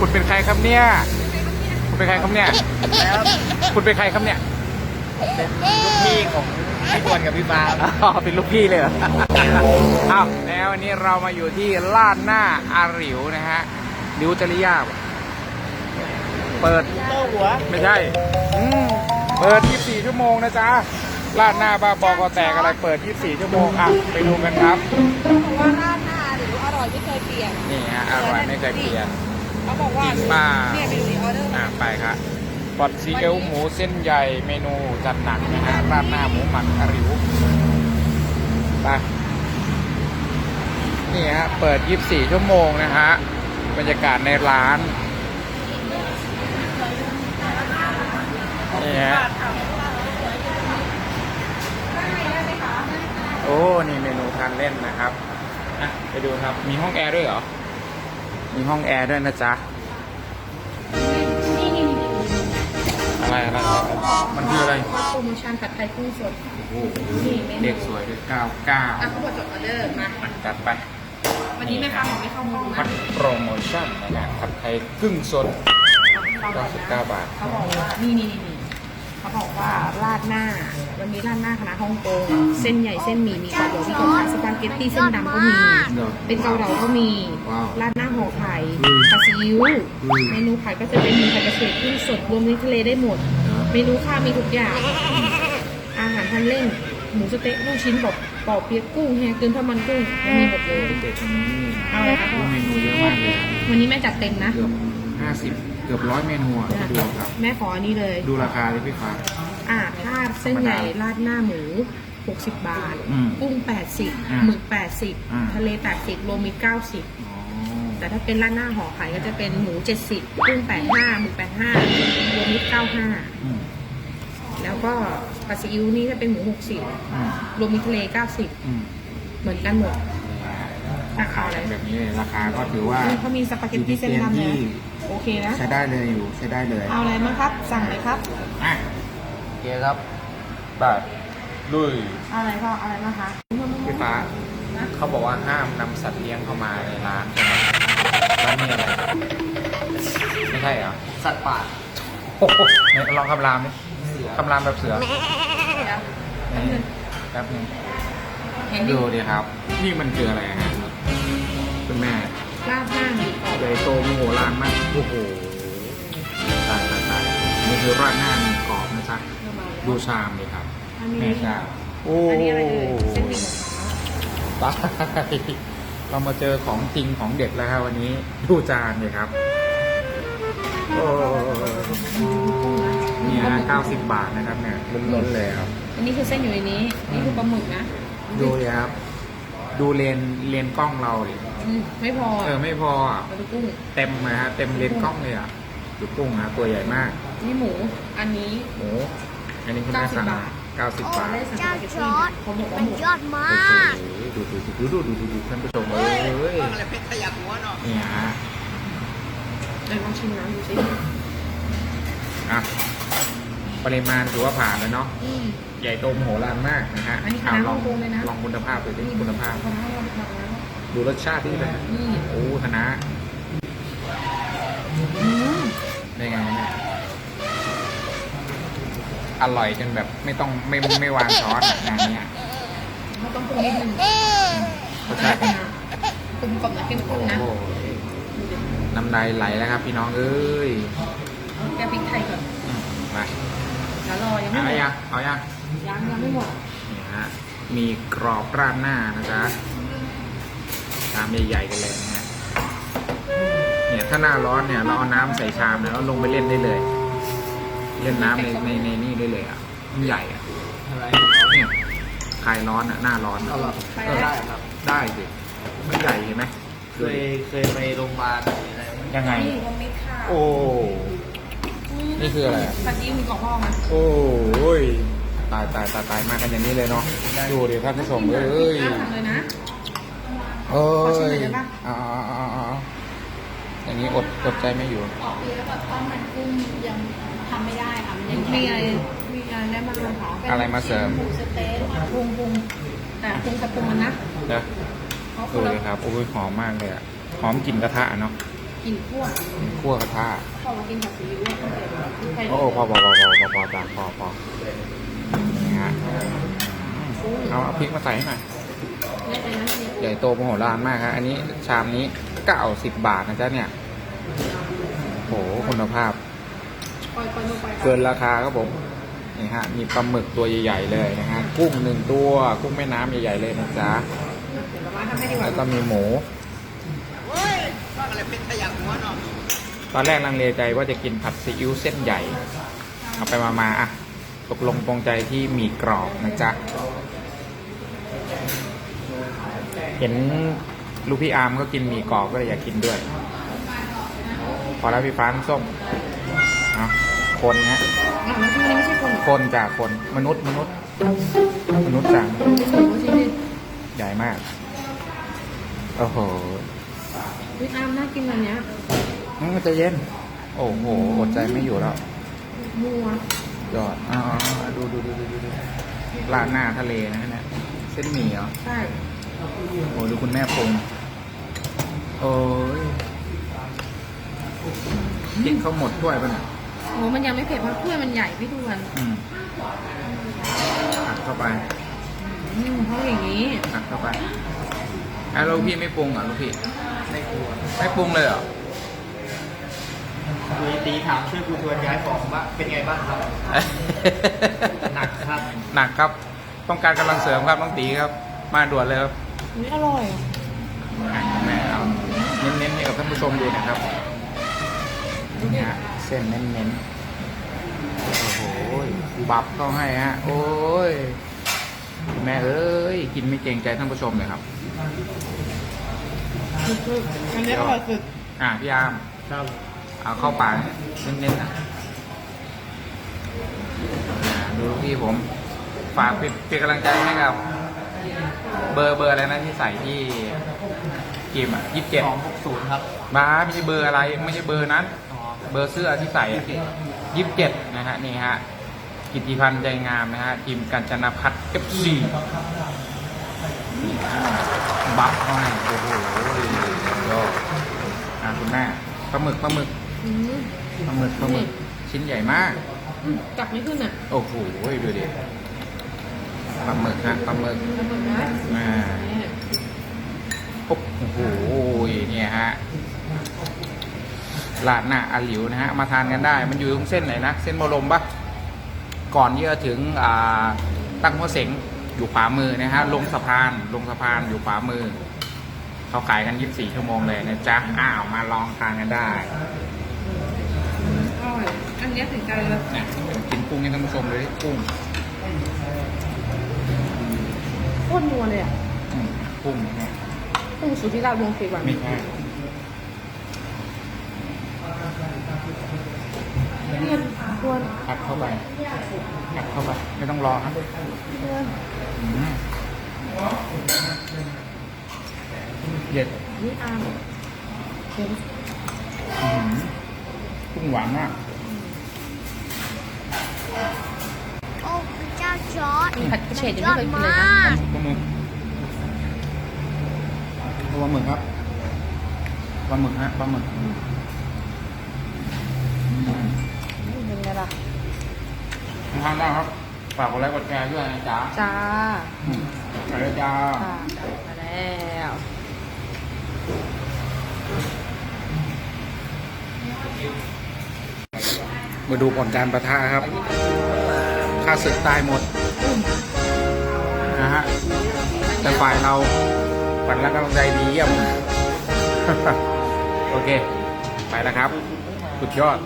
คุณเป็นใครครับเนี่ย คุณเป็นใครครับเนี่ยแล้วคุณเป็นใครครับเนี่ย เป็นลูกพี่ของพี่บอลกับพี่ฟ้าอ๋อเป็นลูกพี่เลยเหรอ อ้าวแล้ววันนี้เรามาอยู่ที่ลาดหน้าอาหลิวนะฮะริวจริยาเปิดเต้าหัวไม่ใช่อืมเปิด 24 ชั่วโมงนะจ๊ะลาดหน้าบ้าบอกอแตกอะไรเปิด 24 ชั่วโมงอะไปดูกันครับเขาบอกว่าราดหน้าหรืออร่อยไม่เคยเปลี่ยน นี่ฮะอร่อยไม่เคยเปลี่ยน เขาบอกว่าจริงป่ะเนี่ยเมนูนี้ออเดอร์อะไปครับบอดซีเอลหมูเส้นใหญ่เมนูจัดหนักนะฮะราดหน้าหมูหมักอาหลิวไปนี่ฮะเปิด 24 ชั่วโมงนะฮะบรรยากาศในร้าน นี่ฮะ โอ้ นี่เมนูทานเล่นนะครับอะไปดูครับ มีห้องแอร์ด้วยเหรอ มีห้องแอร์ด้วยนะจ๊ะ อะไรอะไรมันคืออะไรว่าโปรโมชั่นผัดไทยกุ้งสดโอ้โหเด็กสวยด้วยก้าวก้าวอะเขาบอกจดออเดอร์มา จัดไป วันนี้แม่ค้าบอกไม่เข้าห้องพันะดโปรโมชั่นนะฮะผัดไทยครึ่งสด99 บาท เขาบอกว่านี่นี่นี่นี่ เขาบอกว่าราดหน้า วันนี้ราดหน้าคณะฮ่องกงเส้นใหญ่เส้นหมี่มีกรอบมีกรอบสปาเกตตี้เส้นดำก็มี เนอะเป็นเกาเหลาก็มีว้าวราดหน้าห่อไข่อืมปลาซิอิ๊วอืมเมนูผัดก็จะเป็นหมูผัดกระเฉดกุ้งสดรวมในทะเลได้หมดเมนูข้าวมีทุกอย่าง อาหารทานเล่น หมูสะเต๊ะลูกชิ้นปอบปอบเปียกกุ้งแฮกึนทอดมันกุ้งมันมีหมดเลย เด็กๆอืมเอาเลยค่ะพ่อเมนูเยอะมากเลยวันนี้แม่จัดเต็มนะ เกือบ50 เกือบร้อยเมนูอะไปดูครับ แม่ขออันนี้เลย ดูราคาเลยพี่ฟ้า อ่าถ้าเส้นใหญ่ราดหน้าหมู 60 บาท อืมกุ้ง อ่า80หมึก อ่า 80 ทะเล 80รวมมี90 อ๋อแต่ถ้าเป็นราดหน้าห่อไข่ก็จะเป็นหมู 70 กุ้ง 85หมึก 85รวมมิตรอืม95แล้วก็ปลาซิอิ๊วนี่ถ้าเป็นหมู60อืมรวมมิตรทะเลอืม90เหมือนกันหมดราคาแบบนี้เลยราคาก็ถือว่านี่เขามีสปาเกตตี้เส้นดำเลย โอเคนะ ใช้ได้เลยอยู่ใช้ได้เลยเอาอะไรมั้งครับ สั่งเลยครับ อะโอเคครับบัตรลุยเอาอะไรพ่อเอาอะไรมั้งคะพี่ฟ้าเขาบอกว่าห้ามนำสัตว์เลี้ยงเข้ามาในร้านใช่ไหมร้านนี้อะไรไม่ใช่เหรอสัตว์ป่าโอ้โหไหนลองคำรามดิเสือคำรามแบบเสือเดี๋ยวนี่แป๊บนึงเห็นดิดูดิครับ นี่มันคืออะไรฮะคุณแม่ราดหน้าหมูกรอบ ใหญ่โตมโหฬารมากโอ้โหตายตายตายนี่คือราดหน้าหมีกรอบนะจ๊ะดูชามเลยครับอันนี้ แม่ชามโอ้อันนี้อะไรเอ่ยเส้นหมี่หมูขาวตายเรามาเจอของจริงของเด็ดแล้วครับวันนี้ดูจานเลยครับโอ้เนี่ยเก้าสิบบาทนะครับเนี่ยล้นๆเลยครับ อันนี้คือเส้นอยู่ในนี้ นี่คือปลาหมึกนะ ดูเลยครับ ดูเลนเลนกล้องเราดิอืม ไม่พอเออไม่พออะมาดูกุ้ง เต็มนะฮะเต็มเลนกล้องเลยอะดูกุ้งนะตัวใหญ่มากนี่หมู อันนี้ หมูอันนี้คุณแม่สั่ง90บาทเก้าสิบบาทได้สั่งสปาเกตตี้เขาบอกว่ามันหมดยอดมาโอ้กโหดูดูดูดูดูดูดูท่านผู้ชมเอ้ยอะไรเพชรขยักหัวเนาะเนี่ยฮะไหนลองชิมน้ำดูสิอะปริมาณถือว่าผ่านแล้วเนาะอืมใหญ่โตมโหฬารมากนะฮะอันนี้คณะเาลองฮ่องกงเลยนะลองคุณภาพดูดิคุณภาพ คนละเราทำนะดูรสชาติที่เลยนี่โอ้คณะอืมได้ไงเนี่ยอร่อยจนแบบไม่ต้องไม่ไม่วางช้อนอะงานเนี้ยเขาต้องปรุงนิดนึงรสชาติเป็นไงปรุงกรอบนะเข้มข้นนะโอ้โหน้ำลายไหลแล้วครับ พี่น้องเอ้ยเอาแกพริกไทยก่อนอืมมาแล้วรอยังไม่เอาหมดยังเอายังยังยังไม่หมดนี่ฮะมีกรอบราดหน้านะจ๊ะ ชามใหญ่ๆกันเลยนะฮะเนี่ยถ้าหน้าร้อนเนี่ยเราเอาน้ำใส่ชามแล้วลงไปเล่นได้เลย เล่นน้ำในในในนี่ได้เลยอะมันใหญ่อะอะไรเนี่ยคลายร้อนอะหน้าร้อนอะเอาหรอเออได้ครับได้สิมันใหญ่เห็นไหมเคยเคยไปโรงพยาบาลอะไรไหมยังไงนี่ก็ไม่ค่ะโอ้นี่คืออะไรอะผัดยี่มีกรอบพ่อมาโอ้ยตายตายตายตายมากันอย่างนี้เลยเนาะดูดิท่านผู้ชมเอ้ยน่าทำ เลยนะเอ้ขอชิมหน่ยอยได้ปะเอ๋อาอย่างนี้อดอดใจไม่อยู่ ออกปีแล้วแบบต้นมันกุ้งยังทำไม่ได้ค่ะมันยังมีอะไรมีอะไรได้บ้างคะอะไรมาเสริม หมูสะเต๊ะปรุงปรุงแต่ปรุงกับปรุงมันนะเดี๋ยวเขาคดูนละเลยครับ โอ้ยหอมมากเลยอะ หอมกลิ่นกระทะเนาะกินคั่วคั่วกระทะ พอมากินผัดซีอิ๊วอะใส่โอ้พอพอพอพอพอพอจ้ะพอพอนี่ฮะเอาเอาพริกมาใส่ให้หน่อย ใหญ่โตมโหฬารมากครับอันนี้ชามนี้เก้าสิบบาทนะจ๊ะเนี่ยโหคุณภาพ เกินราคาครับผมนี่ฮะมีปลาหมึกตัวใหญ่ๆเลยนะฮะกุ้งหนึ่งตัวกุ้งแม่น้ำใหญ่ๆเลยนะจ๊ะแล้วก็มีหมูตอนแรกลังเลใจว่าจะกินผัดซีอิ๊วเส้นใหญ่ เอาไปมามาๆอะตกลงปรงใจที่หมี่กรอบนะจ๊ะ เห็นลูกพี่อาร์มก็กินหมี่กรอบก็เลยอยากกินด้วย พอแล้วพี่ฟ้าน้ำส้มเอาคนฮะอะน้ำจิ้มนี่ไม่ใช่คนเหรอคนจากคนมนุษย์มนุษย์ มนุษย์จากไม่ใช่หมูชิ้นนึงใหญ่มาก โอ้โหวิอามน่ากินแบบเนี้ยอืมใจะเย็น โอ้โหอดใจไม่อยู่แล้ว มัวยอดอ๋อดูดูดูดูดูดูราดหน้าทะเลนะเนี่ยเส้นหมี่เหรอ ใช่ โอ้ดูคุณแม่ปรุงโอ้ยกินเขาหมดถ้วยป่ะเนี่ยโอ้มันยังไม่เผ็ดเพราะถ้วยมันใหญ่พี่ทวนอืมอัดเข้าไปอืมเพราะอย่างนี้อัดเข้าไปอะลูกพี่ไม่ปรุงเหรอลูกพี่ในครัวไม่ปรุงเลยเหรอคุยตีถามช่วยกูชวนย้ายของว่าเป็นไงบ้างครับ หนักครับ หนักครับ ต้องการกำลังเสริมครับน้องตีครับ มาด่วนเลยครับ อุ๊ยอร่อยอะอะแม่เอาเน้นๆให้กับท่านผู้ชมดูนะครับนี่ฮะเส้นเน้นๆ โอ้โหบับเข้าให้ฮะ โอ้ย แม่เอ้ย กินไม่เกรงใจท่านผู้ชมเลยครับอันนี้อร่อยสุดอะพี่อาร์มครับเอาเข้าปากเน้นๆนะอ่าดูพี่ผม ฝากเป็นเป็นกำลังใจให้กับ เบอร์เบอร์อะไรนะที่ใส่ที่เกมอะยี่สิบเจ็ดสองหกศูนย์ครับบ้าไม่ใช่เบอร์อะไรไม่ใช่เบอร์นั้น อ๋อเบอร์เสื้อที่ใส่ยี่สิบเจ็ดนะฮะนี่ฮะกิติพันธ์ใจงามนะฮะทีมกัญจนพัฒน์เอฟซีบัฟเข้าให้โอ้โหยอดอะคุณแม่ปลาหมึกปลาหมึกอืมปลาหมึกปลาหมึกชิ้นใหญ่มาก อืมกลับไม่ขึ้นอะ โอ้โหดูดิ ปลาหมึกฮะปลาหมึกแล้วมันนะอ่าเนี่ยปุ๊บโอ้โหเนี่ยฮะร้านหน้าอาหลิวนะฮะ มาทานกันได้ มันอยู่ตรงเส้นไหนนะ เส้นบรมปะก่อนที่จะถึงอ่าตั้งหัวเสงอยู่ขวามือนะฮะ ลงสะพาน ลงสะพานอยู่ขวามือ เขาขายกัน 24 ชั่วโมงเลยนะจ๊ะ อ้าว มาลองทานกันได้อร่อยอันเนี้ยถึงใจเลยนะกินกุ้งให้ท่านผู้ชมเลยดิกุ้ง โคตรนัวเลยอะอืมกุ้งนะกุ้งสุธิราชวงศ์ศรีวันไม่ใช่เนี่ยควรอัดเข้าไปอัดเข้าไป ไม่ต้องรอครับควรอืมเด็ดนี่อามเดี๋ยวอื้อหือกุ้งหวานมากโอ้ พระเจ้าจอร์ดผัดกระเฉดยังยอไม่ดเคยกินเลยมานะกปลาหมึกปลาหมึกครับปลาหมึกฮะปลาหมึกอืมเป็นไงล่ะทานได้ครับ ฝากกดไลค์กดแชร์ด้วยนะจ๊ะจ้าอืมไปเลยจ้าค่ะมาแล้วมาดูผลการประทะครับ ข้าศึกตายหมดนะฮะแต่ฝ่ายเราฝันและกำลังใจดีเยี่ยม โอเค ไปแล้วครับ สุดยอด